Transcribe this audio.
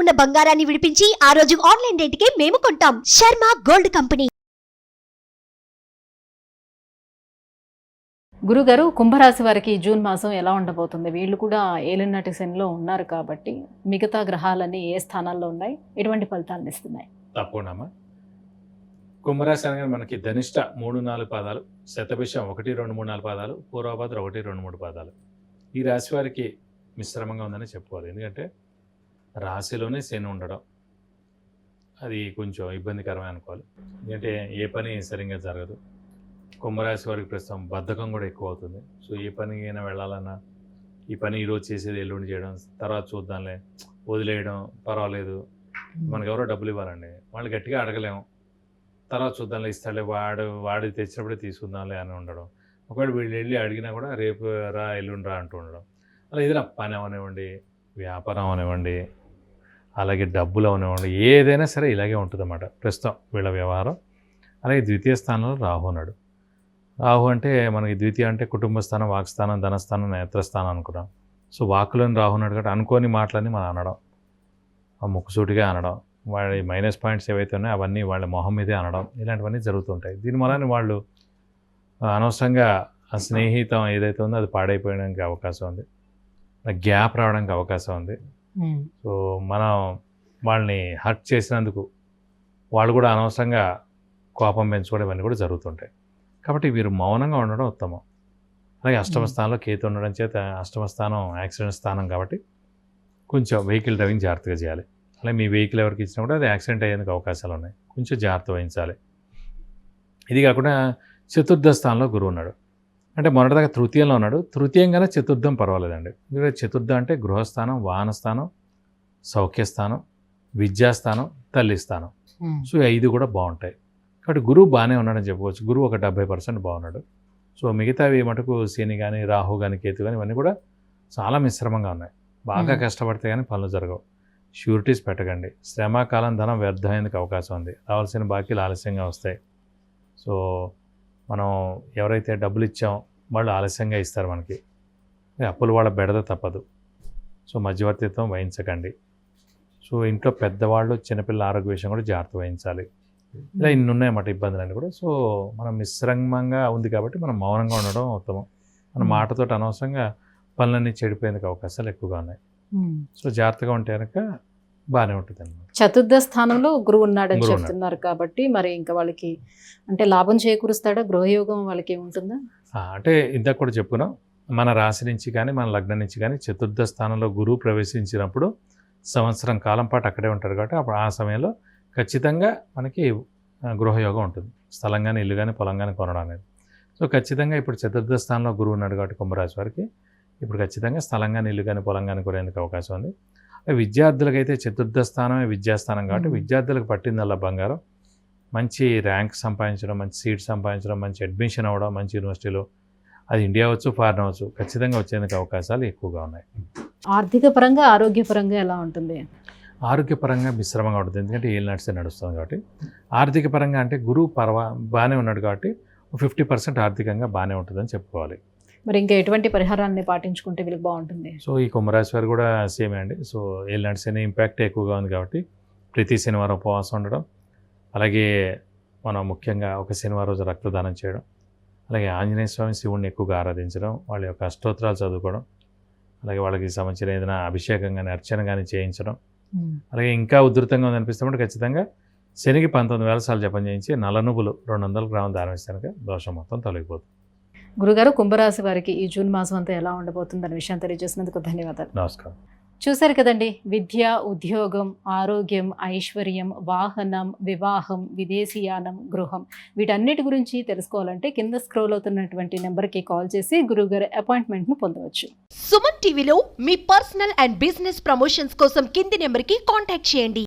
ఉన్న బంగారాన్ని విడిపించి ఆ రోజు ఆన్లైన్ రేటుకే మేము కొంటాం. Sharma gold company. గురుగారు కుంభరాశి వారికి జూన్ మాసం ఎలా ఉండబోతుంది? వీళ్ళు కూడా ఏలినాటి శనిలో ఉన్నారు కాబట్టి మిగతా గ్రహాలన్నీ ఏ స్థానాల్లో ఉన్నాయి? ఎటువంటి ఫలితాలను ఇస్తున్నాయి? తప్పకుండా. కుంభరాశి అనగా మనకి ధనిష్ట మూడు నాలుగు పాదాలు శతభిషం ఒకటి రెండు మూడు నాలుగు పాదాలు పూర్వభద్ర ఒకటి రెండు మూడు పాదాలు. ఈ రాశి వారికి మిశ్రమంగా ఉందని చెప్పుకోవాలి. ఎందుకంటే రాశిలోనే శని ఉండడం. అది కొంచెం ఇబ్బందికరమే అనుకోవాలి. ఎందుకంటే ఏ పని సరిగ్గా జరగదు. కుంభరాశి వారికి ప్రస్తుతం బద్ధకం కూడా ఎక్కువ అవుతుంది సో ఏ పని అయినా వెళ్ళాలన్నా ఈ పని ఈరోజు చేసేది ఎల్లుండి చేయడం తర్వాత చూద్దాంలే వదిలేయడం పర్వాలేదు. మనకు ఎవరో డబ్బులు ఇవ్వాలండి. వాళ్ళు గట్టిగా అడగలేము. తర్వాత చూద్దాంలే ఇస్తాడులే వాడు వాడి తెచ్చినప్పుడే తీసుకుందాంలే అని ఉండడం. ఒకవేళ వీళ్ళు వెళ్ళి అడిగినా కూడా రేపు రా ఎల్లుండి రా అంటూ ఉండడం. అలా ఏదైనా పని అవనివ్వండి వ్యాపారం అవనివ్వండి అలాగే డబ్బులు అవనివ్వండి ఏదైనా సరే ఇలాగే ఉంటుందన్నమాట. ప్రస్తుతం వీళ్ళ వ్యవహారం. అలాగే ద్వితీయ స్థానంలో రాహు ఉన్నాడు. రాహు అంటే మనకి ద్వితీయ అంటే కుటుంబ స్థానం వాక్స్థానం ధనస్థానం నేత్రస్థానం అనుకున్నాం. సో వాకులోని రాహు ఉన్నాడు కాబట్టి అనుకోని మాటలని మనం అనడం ఆ ముక్కుసూటిగా అనడం వాళ్ళ మైనస్ పాయింట్స్ ఏవైతే ఉన్నాయో అవన్నీ వాళ్ళ మొహం మీదే అనడం ఇలాంటివన్నీ జరుగుతుంటాయి దీని వలన వాళ్ళు అనవసరంగా ఆ స్నేహితం ఏదైతే ఉందో అది పాడైపోయడానికి అవకాశం ఉంది. గ్యాప్ రావడానికి అవకాశం ఉంది. సో మనం వాళ్ళని హర్ట్ చేసినందుకు వాళ్ళు కూడా అనవసరంగా కోపం పెంచుకోవడం ఇవన్నీ కూడా జరుగుతుంటాయి. కాబట్టి వీరు మౌనంగా ఉండడం ఉత్తమం. అలాగే అష్టమ. స్థానంలో కేతు ఉండడం చేత అష్టమ స్థానం యాక్సిడెంట్ స్థానం కాబట్టి కొంచెం వెహికల్ డ్రైవింగ్ జాగ్రత్తగా చేయాలి. అలాగే మీ వెహికల్ ఎవరికి ఇచ్చినా కూడా అది యాక్సిడెంట్ అయ్యేందుకు అవకాశాలు ఉన్నాయి. కొంచెం జాగ్రత్త వహించాలి. ఇది కాకుండా చతుర్థ స్థానంలో గురువు ఉన్నాడు. అంటే మొన్నటిదాకా తృతీయంలో ఉన్నాడు. తృతీయంగానే చతుర్థం పర్వాలేదండి. ఎందుకంటే చతుర్థం అంటే గృహస్థానం వాహనస్థానం సౌఖ్యస్థానం విద్యాస్థానం తల్లి స్థానం సో ఐదు కూడా బాగుంటాయి. కాబట్టి గురువు బాగానే ఉన్నాడని చెప్పుకోవచ్చు గురువు ఒక డెబ్బై పర్సెంట్ బాగున్నాడు. సో మిగతావి మటుకు శని కానీ రాహు కానీ కేతు కానీ ఇవన్నీ కూడా చాలా మిశ్రమంగా ఉన్నాయి. బాగా. కష్టపడితే కానీ పనులు జరగవు. షూరిటీస్ పెట్టకండి. శ్రమ కాలం ధనం వ్యర్థమయ్యేందుకు అవకాశం ఉంది. రావాల్సిన బాకీలు ఆలస్యంగా వస్తాయి. సో మనం ఎవరైతే డబ్బులు ఇచ్చామో వాళ్ళు ఆలస్యంగా ఇస్తారు మనకి. అప్పులు వాళ్ళ బెడద తప్పదు. సో మధ్యవర్తిత్వం వహించకండి. సో ఇంట్లో పెద్దవాళ్ళు చిన్నపిల్లల ఆరోగ్య విషయం కూడా జాగ్రత్త వహించాలి. ఇలా ఇన్ని ఉన్నాయన్నమాట ఇబ్బందులన్నీ కూడా. సో మనం మిశ్రమంగా ఉంది కాబట్టి మనం మౌనంగా ఉండడం ఉత్తమం. మన మ్మ్. మాటతోటి అనవసరంగా పనులన్నీ చెడిపోయేందుకు అవకాశాలు ఎక్కువగా ఉన్నాయి. సో జాగ్రత్తగా ఉంటే కనుక బాగానే ఉంటుంది అనమాట చతుర్థ స్థానంలో గురువు ఉన్నాడని. చెప్తున్నారు కాబట్టి మరి ఇంకా వాళ్ళకి అంటే లాభం చేకూరుస్తాడా? గృహయోగం వాళ్ళకి ఉంటుందా? అంటే ఇందాక కూడా చెప్పుకున్నాం. మన రాశి నుంచి కానీ మన లగ్నం నుంచి కానీ చతుర్థ స్థానంలో గురువు ప్రవేశించినప్పుడు సంవత్సరం కాలం పాటు అక్కడే ఉంటారు కాబట్టి అప్పుడు ఆ సమయంలో ఖచ్చితంగా మనకి గృహయోగం ఉంటుంది. స్థలం కానీ ఇల్లు కానీ పొలం కానీ కొనడం అనేది. సో ఖచ్చితంగా ఇప్పుడు చతుర్థ స్థానంలో గురువు ఉన్నాడు కాబట్టి కుంభరాశి వారికి ఇప్పుడు ఖచ్చితంగా స్థలం కానీ ఇల్లు కానీ పొలం కానీ కొనేందుకు అవకాశం ఉంది. విద్యార్థులకైతే చతుర్థ స్థానమే విద్యాస్థానం కాబట్టి. విద్యార్థులకు పట్టిందల్లా బంగారం. మంచి ర్యాంక్ సంపాదించడం మంచి సీట్ సంపాదించడం మంచి అడ్మిషన్ అవ్వడం మంచి యూనివర్సిటీలో. అది ఇండియా అవచ్చు ఫారెన్ అవచ్చు ఖచ్చితంగా వచ్చేందుకు అవకాశాలు ఎక్కువగా ఉన్నాయి. ఆర్థిక పరంగా ఆరోగ్యపరంగా ఎలా ఉంటుంది? ఆరోగ్యపరంగా మిశ్రమంగా ఉంటుంది. ఎందుకంటే ఏళ్ళు నడిస్తే నడుస్తుంది కాబట్టి. ఆర్థిక పరంగా అంటే గురువు పర్వా బాగానే ఉన్నాడు కాబట్టి ఫిఫ్టీ పర్సెంట్ ఆర్థికంగా బాగానే ఉంటుందని చెప్పుకోవాలి. మరి ఇంకా ఎటువంటి పరిహారాన్ని పాటించుకుంటే వీళ్ళకి బాగుంటుంది? సో ఈ కుంభరాశి వారు కూడా సేమే అండి. సో ఏళ్ళు నడిచిన ఇంపాక్ట్ ఎక్కువగా ఉంది కాబట్టి ప్రతి శనివారం ఉపవాసం ఉండడం అలాగే మనం ముఖ్యంగా ఒక శనివారం రోజు రక్తదానం చేయడం అలాగే ఆంజనేయ స్వామి శివుణ్ణి ఎక్కువగా ఆరాధించడం వాళ్ళ యొక్క అష్టోత్తరాలు చదువుకోవడం అలాగే వాళ్ళకి సంబంధించిన ఏదైనా అభిషేకం కానీ అర్చన కానీ చేయించడం అలాగే ఇంకా ఉధృతంగా ఉందనిపిస్తే ఖచ్చితంగా శనికి పంతొమ్మిది వేల సార్లు జపం చేయించి నలనుబులు రెండు వందల గ్రాములు దానం ఇస్తే కనుక దోషం మొత్తం తొలగిపోతుంది. గురుగారు కుంభరాశి వారికి ఈ జూన్ మాసం అంతా ఎలా ఉండబోతుంది అనే విషయం తెలియజేసినందుకు ధన్యవాదాలు. నమస్కారం. చూశారు కదండి విద్య ఉద్యోగం ఆరోగ్యం ఐశ్వర్యం వాహనం వివాహం విదేశీయానం గృహం వీటన్నిటి గురించి తెలుసుకోవాలంటే కింద స్క్రోల్ అవుతున్నటువంటి నెంబర్కి కాల్ చేసి గురువుగారి అపాయింట్మెంట్ను పొందవచ్చు. సుమన్ టీవీలో మీ పర్సనల్ అండ్ బిజినెస్ ప్రమోషన్స్ కోసం కింది నెంబర్కి కాంటాక్ట్ చేయండి.